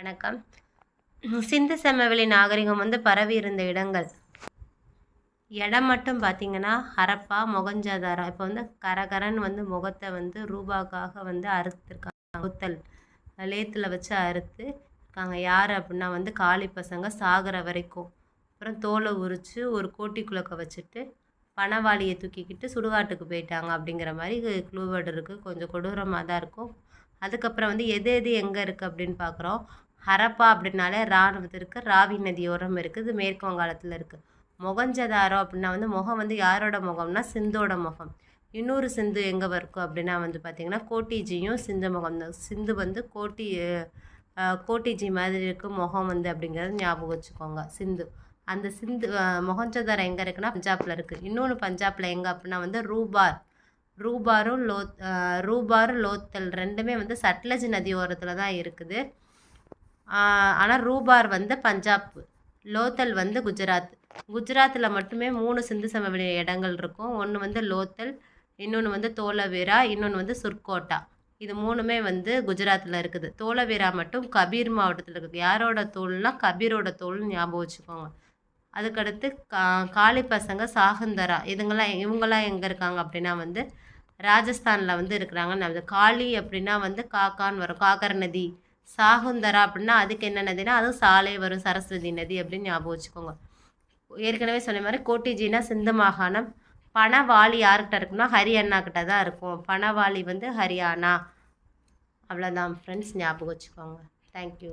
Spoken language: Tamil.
வணக்கம். சிந்து செம்மவெளி நாகரிகம் வந்து பரவி இருந்த இடங்கள். இடம் மட்டும் பார்த்திங்கன்னா ஹரப்பா மொகஞ்சதாரா. இப்போ வந்து கரகரன் வந்து முகத்தை வந்து ரூபாக்காக வந்து அறுத்துருக்காங்க. குத்தல் லேத்தில் வச்சு அறுத்து இருக்காங்க. யார் அப்படின்னா வந்து காளி பசங்க சாகிற வரைக்கும். அப்புறம் தோலை உரித்து ஒரு கோட்டி குலக்க வச்சுட்டு பணவாளியை தூக்கிக்கிட்டு சுடுகாட்டுக்கு போயிட்டாங்க அப்படிங்கிற மாதிரி க்ளூவேர்டு இருக்குது கொஞ்சம் கொடூரமாக தான் இருக்கும். அதுக்கப்புறம் வந்து எது எது எங்கே இருக்குது அப்படின்னு பார்க்குறோம் ஹரப்பா அப்படின்னாலே இராணுவத்திற்கு ராவி நதியோரம் இருக்குது இது மேற்கு வங்காளத்தில் இருக்குது மொகஞ்சதாரோ அப்படின்னா வந்து முகம் வந்து யாரோட முகம்னா சிந்தோட முகம். இன்னொரு சிந்து எங்கே இருக்கும் அப்படின்னா வந்து பார்த்திங்கன்னா கோட்டிஜியும் சிந்து முகம் தான். சிந்து வந்து கோட்டி கோட்டிஜி மாதிரி இருக்குது முகம் வந்து அப்படிங்கிறத ஞாபகம் வச்சுக்கோங்க சிந்து. அந்த சிந்து மொகஞ்சதாரம் எங்கே இருக்குன்னா பஞ்சாபில் இருக்குது இன்னொன்று பஞ்சாபில் எங்கே அப்படின்னா வந்து ரூபார். ரூபாரும் லோத் ரூபாரும் லோத்தல் ரெண்டுமே வந்து சட்லஜ் நதி ஓரத்தில் தான் இருக்குது. ஆனால் ரூபார் வந்து பஞ்சாப் லோத்தல் வந்து குஜராத். குஜராத்தில் மட்டுமே மூணு சிந்து சமவெளி இடங்கள் இருக்கும். ஒன்று வந்து லோத்தல் இன்னொன்று வந்து தோலவீரா இன்னொன்று வந்து சுர்கோட்டா. இது மூணுமே வந்து குஜராத்தில் இருக்குது. தோலவீரா மட்டும் கபீர் மாவட்டத்தில் இருக்குது யாரோட தோல்னா கபீரோட தோல்னு ஞாபகம் வச்சுக்கோங்க. அதுக்கடுத்து கா காளி பசங்க சாகந்தரா. இதுங்கெல்லாம் இவங்கெல்லாம் எங்கே இருக்காங்க அப்படின்னா வந்து ராஜஸ்தானில் வந்து இருக்கிறாங்க காளி அப்படின்னா வந்து காக்கான்னு வரும். காக்கர் நதி. சாகுந்தரா அப்படின்னா அதுக்கு என்ன நதினா அதுவும் சாலை வரும் சரஸ்வதி நதி அப்படின்னு ஞாபகம் வச்சுக்கோங்க. ஏற்கனவே சொன்ன மாதிரி கோட்டிஜினா சிந்து மாகாணம். பணவாளி யார்கிட்ட இருக்குன்னா ஹரியானா கிட்ட தான் இருக்கும். பணவாளி வந்து ஹரியானா. அவ்வளோதான் ஃப்ரெண்ட்ஸ் ஞாபகம் வச்சுக்கோங்க. தேங்க்யூ